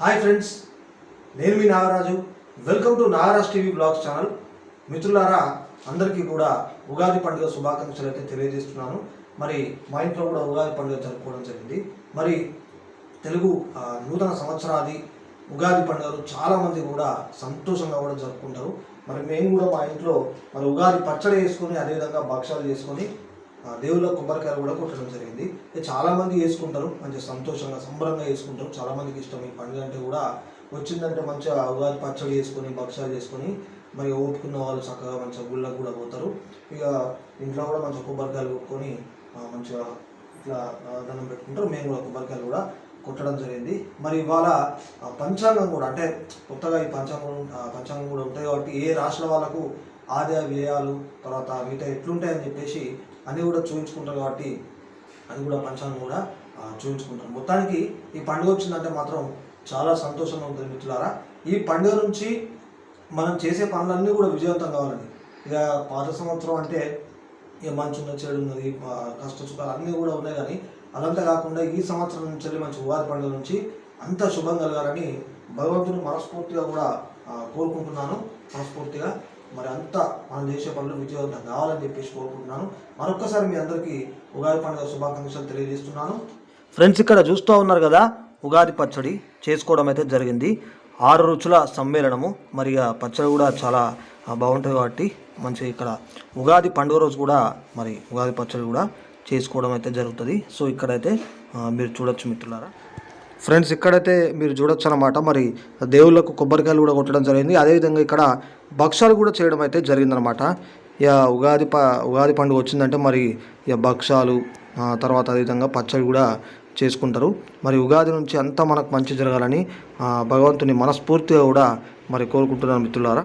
Hi friends నేను మీ Nagaraju. Welcome to Nagaraj TV blogs channel. మిత్రులారా అందరికీ కూడా ఉగాది పండుగ శుభాకాంక్షలు అయితే తెలియజేస్తున్నాను. మరి మా ఇంట్లో కూడా ఉగాది పండుగ జరుపుకోవడం జరిగింది. మరి తెలుగు నూతన సంవత్సరాది ఉగాది పండుగలు చాలామంది కూడా సంతోషంగా కూడా జరుపుకుంటారు. మరి మేము కూడా మా ఇంట్లో మరి ఉగాది పచ్చడి వేసుకొని అదేవిధంగా భక్షాలు చేసుకొని దేవుళ్ళ కొబ్బరికాయలు కూడా కొట్టడం జరిగింది. చాలామంది వేసుకుంటారు. మంచి సంతోషంగా సంబరంగా వేసుకుంటారు. చాలామందికి ఇష్టం. ఈ పండుగ అంటే కూడా వచ్చిందంటే మంచిగా ఉగాది పచ్చడి చేసుకొని భక్షాలు చేసుకొని మరి ఓపుకున్న వాళ్ళు చక్కగా మంచిగా గుళ్ళకు కూడా పోతారు. ఇక ఇంట్లో కూడా మంచిగా కొబ్బరికాయలు కొట్టుకొని మంచిగా ఇట్లా దండం పెట్టుకుంటారు. మేము కూడా కొబ్బరికాయలు కూడా కొట్టడం జరిగింది. మరి ఇవాళ పంచాంగం కూడా అంటే కొత్తగా ఈ పంచాంగం పంచాంగం కూడా ఉంటాయి కాబట్టి ఏ రాష్ట్రాల వాళ్ళకు ఆదాయ వ్యయాలు తర్వాత మిగతా ఎట్లుంటాయని చెప్పేసి అన్నీ కూడా చూపించుకుంటారు కాబట్టి అది కూడా పంచాంగం కూడా చూపించుకుంటారు మొత్తానికి ఈ పండుగ వచ్చిందంటే మాత్రం చాలా సంతోషంగా ఉంటుంది మిత్రులారా. ఈ పండుగ నుంచి మనం చేసే పనులన్నీ కూడా విజయవంతం కావాలని ఇక పాత సంవత్సరం అంటే ఇక మంచి ఉన్న చెడు ఉన్నది కష్ట సుఖాలు అన్నీ కూడా ఉన్నాయి కానీ అదంతా కాకుండా ఈ సంవత్సరం నుంచి మంచి ఉగాది పండుగ నుంచి అంత శుభం కలగాలని భగవంతుని మనస్ఫూర్తిగా కూడా కోరుకుంటున్నాను. మనస్ఫూర్తిగా మరి అంతా మనం చేసే పనులు విజయవంతం కావాలని చెప్పేసి కోరుకుంటున్నాను. మరొకసారి మీ అందరికీ ఉగాది పండుగ శుభాకాంక్షలు తెలియజేస్తున్నాను. ఫ్రెండ్స్ ఇక్కడ చూస్తూ ఉన్నారు కదా ఉగాది పచ్చడి చేసుకోవడం అయితే జరిగింది. ఆరు రుచుల సమ్మేళనము. మరి ఆ పచ్చడి కూడా చాలా బాగుంటుంది కాబట్టి మంచి ఇక్కడ ఉగాది పండుగ రోజు కూడా మరి ఉగాది పచ్చడి కూడా చేసుకోవడం అయితే జరుగుతుంది. సో ఇక్కడైతే మీరు చూడొచ్చు మిత్రులారా. ఫ్రెండ్స్ ఇక్కడైతే మీరు చూడొచ్చు అనమాట మరి దేవుళ్ళకు కొబ్బరికాయలు కూడా కొట్టడం జరిగింది. అదేవిధంగా ఇక్కడ భక్షాలు కూడా చేయడం అయితే జరిగిందనమాట ఇక ఉగాది ప ఉగాది పండుగ వచ్చిందంటే మరి ఇక భక్షాలు ఆ, తర్వాత అదేవిధంగా పచ్చడి కూడా చేసుకుంటారు. మరి ఉగాది నుంచి అంతా మనకు మంచి జరగాలని భగవంతుని మనస్ఫూర్తిగా కూడా మరి కోరుకుంటున్నాను మిత్రులారా.